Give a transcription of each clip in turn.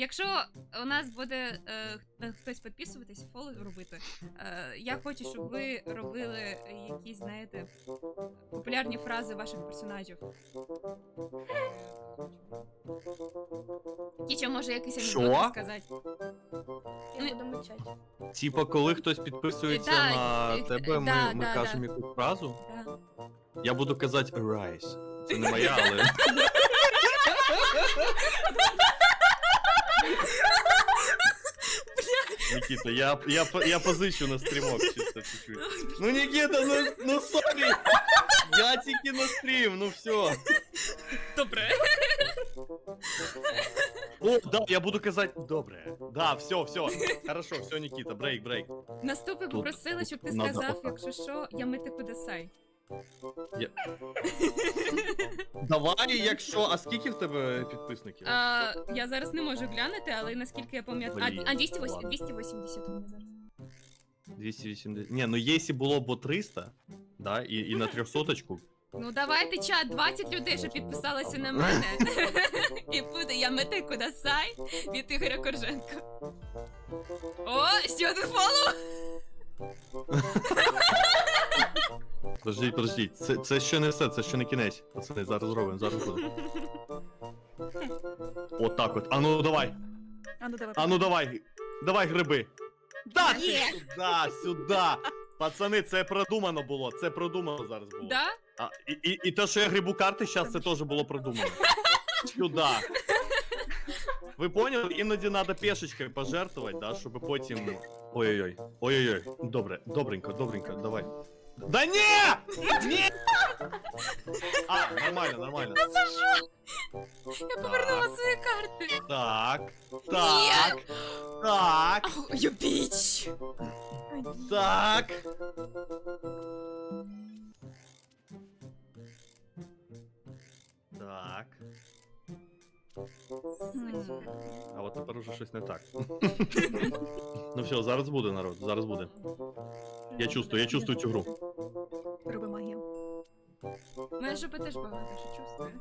Якщо у нас буде е, хтось підписуватись, фоло робити, е, я хочу, щоб ви робили якісь, знаєте, популярні фрази ваших персонажів. Кіча може якийсь Що? анекдот сказати. Я буду мовчати. Типа, коли хтось підписується Да, на е, тебе, ми, да, ми да, кажемо да. яку фразу. Да. Я буду казати Arise. Це не моя, але. Нікіта, я, я, по- я позичу на стрімок чисто чуть-чуть. Ну, Нікіта, ну, ну сорі! Я тільки на стрім, ну все. Добре. О, да, я буду казати добре. Да, все, все. Хорошо, все, Нікіта, брейк, брейк. Наступи попросили, щоб ти надо сказав, якщо що, Ямити Кудасай. Давай, якщо. А скільки в тебе підписників? А, я зараз не можу глянути, але наскільки я пам'ятаю. А, а 280, 280 у мене зараз. 280. Ні, ну якщо було б 300, да, і, і на трьохсоточку. Ну давайте чат, 20 людей, що підписалися на мене. І буде я Ямити Кудасай від Ігоря Корженка. О, ще один фоллоу! Подождіть, подождіть. Це, це ще не все, це ще не кінець. Пацани, зараз зробимо, зараз буде. Отак от. А ну давай. А ну давай. А ну давай. Давай гриби. Да, ти Є. сюди, сюди. Пацани, це продумано було. Це продумано зараз було. Да? А, і, і, і те, що я грибу карти, зараз це теж було продумано. Сюди. Ви поняли? Іноді треба пешечкою пожертвувати, да, щоб потім. Ой-ой-ой. Ой-ой-ой. Добре, добренько, добренько, давай. Да ні! Ні! А, нормально, нормально. Я повернула свої карти. Так. Так. Так. You bitch! Так. Так. А от тепер уже щось не так. ну все, зараз буде народ, зараз буде. Я чувствую, я чувствую цю гру. Магію. Моя теж багато що чувствує.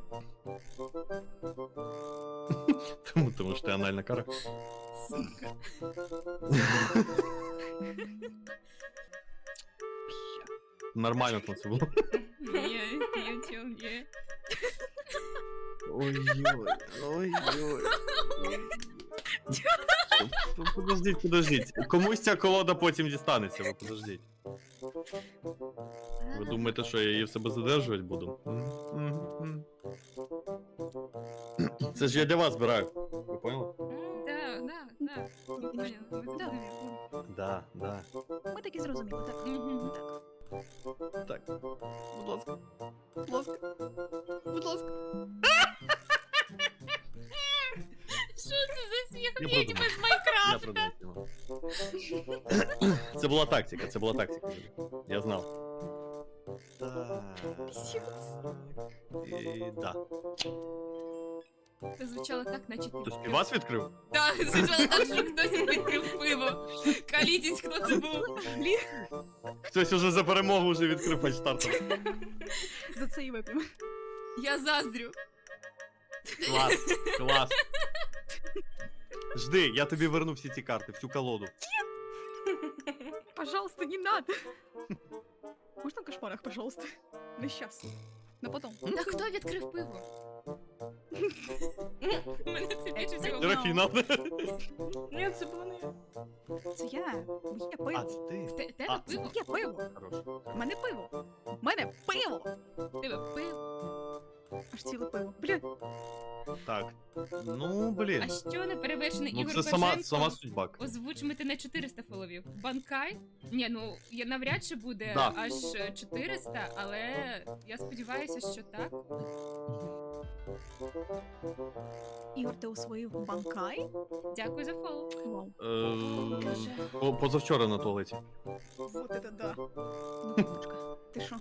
Тому, тому що ти анальна кара. Сука. Нормально там це було. Ні, ні, чого, ні. Ой-ой, ой-ой. Подождіть, подождіть. Комусь ця колода потім дістанеться, ви подождіть. Ви думаєте, що я її в себе задержувати буду? Це ж я для вас збираю. Ви поняли? Да, да, да. Поняла, ви зрозуміли. Да, да. Ми таки зрозуміли, так. Мгм. Так. Так. Будь ласка. Будь ласка. Будь ласка. Що це за сміх? Я Відьми продумав. з Я Майнкрафта? продумав. Це була тактика, це була тактика. Я знав. Так. І да. Це звучало так, наче ти. Хтось і вас відкрив? Так, звучало так, що хтось відкрив пиво. Калітісь, хто це був. Хтось уже за перемогу вже відкрив фальштартер. За це і вип'ємо. Я заздрю. Клас, клас. Жди, я тобі верну всі ці карти, всю колоду. Пожалуйста, не надо. Можна в кошмарах, пожалуйста? Не щас. На потом. Та хто відкрив пиво? Мене це більше всього. Рафіна. Ні, це було не я. Це я. Моє А, пиво. це ти. Те- Тебе А, пиво? Моє пиво. Хорош. У мене пиво. У мене пиво. Тебе пиво. Аж ціле пиво. Бля, Так. Ну, блін. А що не перевершений Ну Ігор це сама, сама судьба. Озвуч мене на 400 фоловів. Банкай? Ні, ну я навряд чи буде Да. аж 400, але я сподіваюся, що так. Ігор, ти освоїв банкай? Дякую за фоллоу. Вау. Е, по- Позавчора на туалеті. Вот это да. Ну, курочка. Ти що?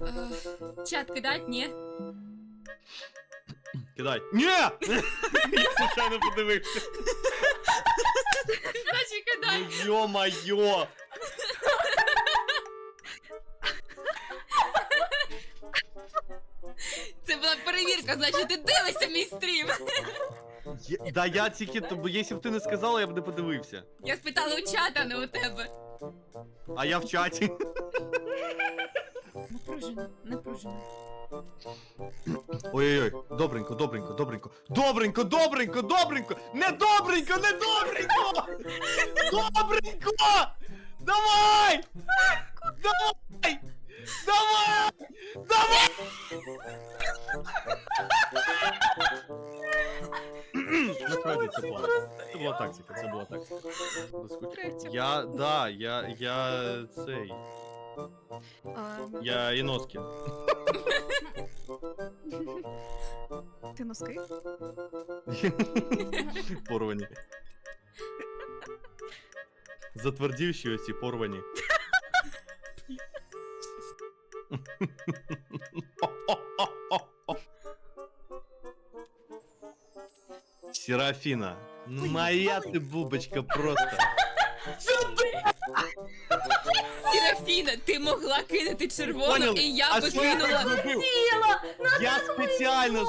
Е, Чат кидать? Ні. Кидай. Ні! Я случайно подивився. Наче кидай. Ну йо-майо! Це була перевірка значить, ти дивишся мій стрім. Я- Да я тільки, то, бо якщо б ти не сказала, я б не подивився. Я спитала у чата, а не у тебе. А я в чаті. Напружено, напружено. Ой-ой-ой, добренько, добренько, добренько. Добренько, добренько, добренько! Не добренько, не добренько! Добренько! Давай! Давай! Давай! Давай! Насправді це була. Це була тактика, це була тактика. Третя. Я, да, я, я цей, А, я Іноскін. Ти носки? Порвані. Затвердівші оці порвані. Серафіна, моя ти бубочка просто. Серафіна, ти могла кинути червону, Поняли? і я А би що я кинула. так зробив? Тіла! Я спеціально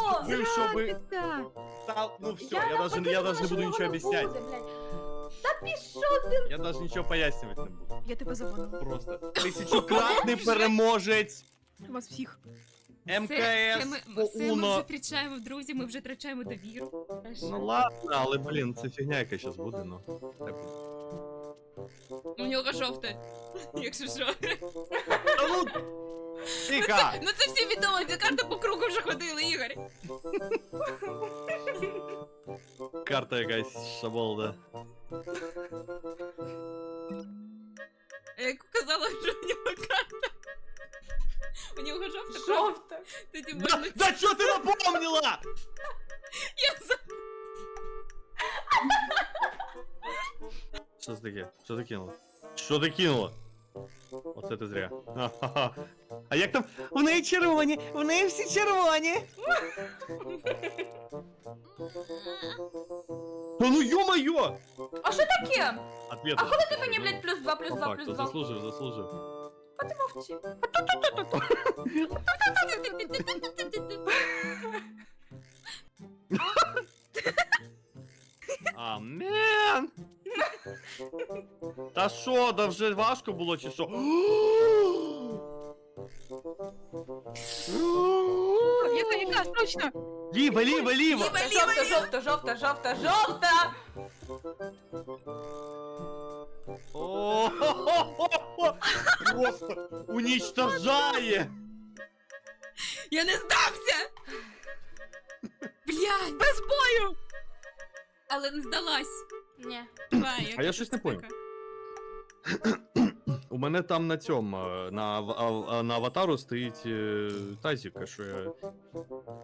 зробив. Так. Ну все, я даже, я даже не буду нічого об'яснять. Та пішов ти! Я даже нічого пояснювати не буду. Я тебе забанила. Просто. Тисячократний переможець. Вас всіх. Це, це, МКС ми, по це ми вже УНО. втрачаємо в друзі, ми вже втрачаємо довіру. Ну ладно, але блін, це фігня яка зараз буде, ну. Так. У нього жовте. Якщо що. Та ну! Тика! Ну це всі відомо, ця карта по кругу вже ходили, Ігор. Карта якась шаболда. Я казала, що у нього карта. У нього жовта, правда? Жовта! Тоді Да, можна... да що ти напомнила? Я за... Що це таке? Що ти кинула? Що ти кинула? Оце ти зря. Ха-ха-ха. А як там? В неї червоні! В неї всі червоні! Та ну ё-моё! А що таке? Ответ. А коли ти мені, блядь, плюс два, плюс два, плюс два? заслужив, заслужив. А ти мовчи. А, мен! Та що, да вже важко було чи що? Яка, яка, точно! Ліва, ліва, ліва! Жовта, жовта, жовта, жовта, жовта! О, Просто уничтожає! Я не здався! Блядь, Без бою! але не здалась. Ні. А я щось не понял. У мене там на цьому, е, на, ав- ав- а, на аватару стоїть е, тазік, що я.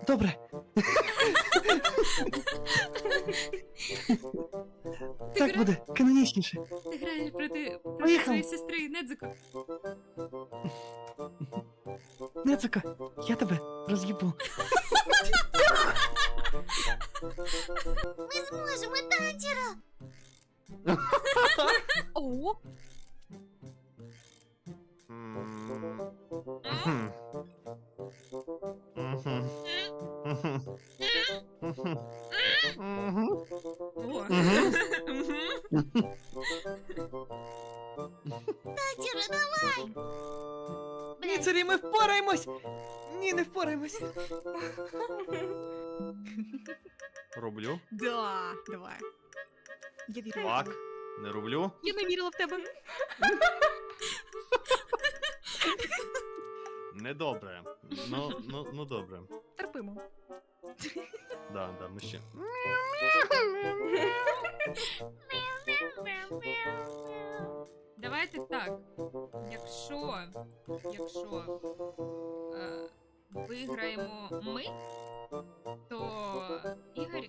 Добре. Ти, гра... буде канонічніше. ти граєш проти, проти своєї сестри Недзико. Нецука, я тебе роз'їбу. Ми зможемо танчера! О, О. Мгм. Танчера, давай! Ні, царі, ми впораємось! Ні, не впораємось. Роблю. да, давай. Я вірю. в Так. Не роблю. Я не вірила в тебе. Недобре. Ну, ну, ну добре. Терпимо. Да, да, ми ще. Давайте так. Якщо. Якщо. Е, виграємо ми, то Ігор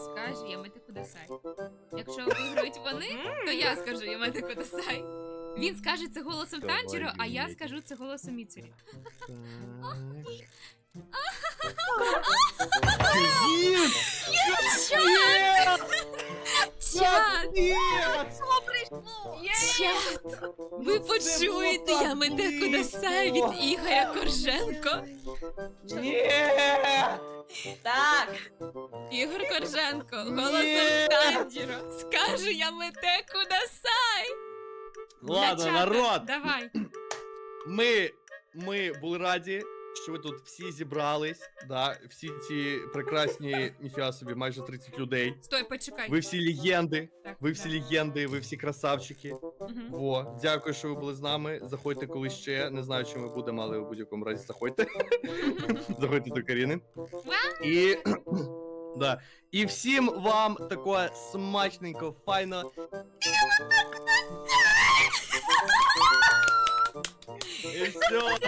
скаже Ямете Кудасай. Якщо виграють вони, то я скажу Ямете Кудасай. Він скаже це голосом танчера, а я скажу це голосом Міцурі. Чат! Чат! Почуєте, я мене Медеку Дасай від. Ігоря Корженко. Ні! Так. Ігор Корженко, голосом Тандіро. Скажу я мете Дасай. Ладно, народ, Давай. ми, ми були раді, що ви тут всі зібрались. Да, всі ці прекрасні, ніфіга собі, майже 30 людей. Стой, почекай. Ви всі легенди, Так, ви всі легенди, ви всі красавчики. Мгм. Во, дякую, що ви були з нами. Заходьте коли ще. Не знаю, чи ми будемо, але в будь-якому разі заходьте. Заходьте до Каріни. І. Да. І всім вам такого смачненько, файно. І все.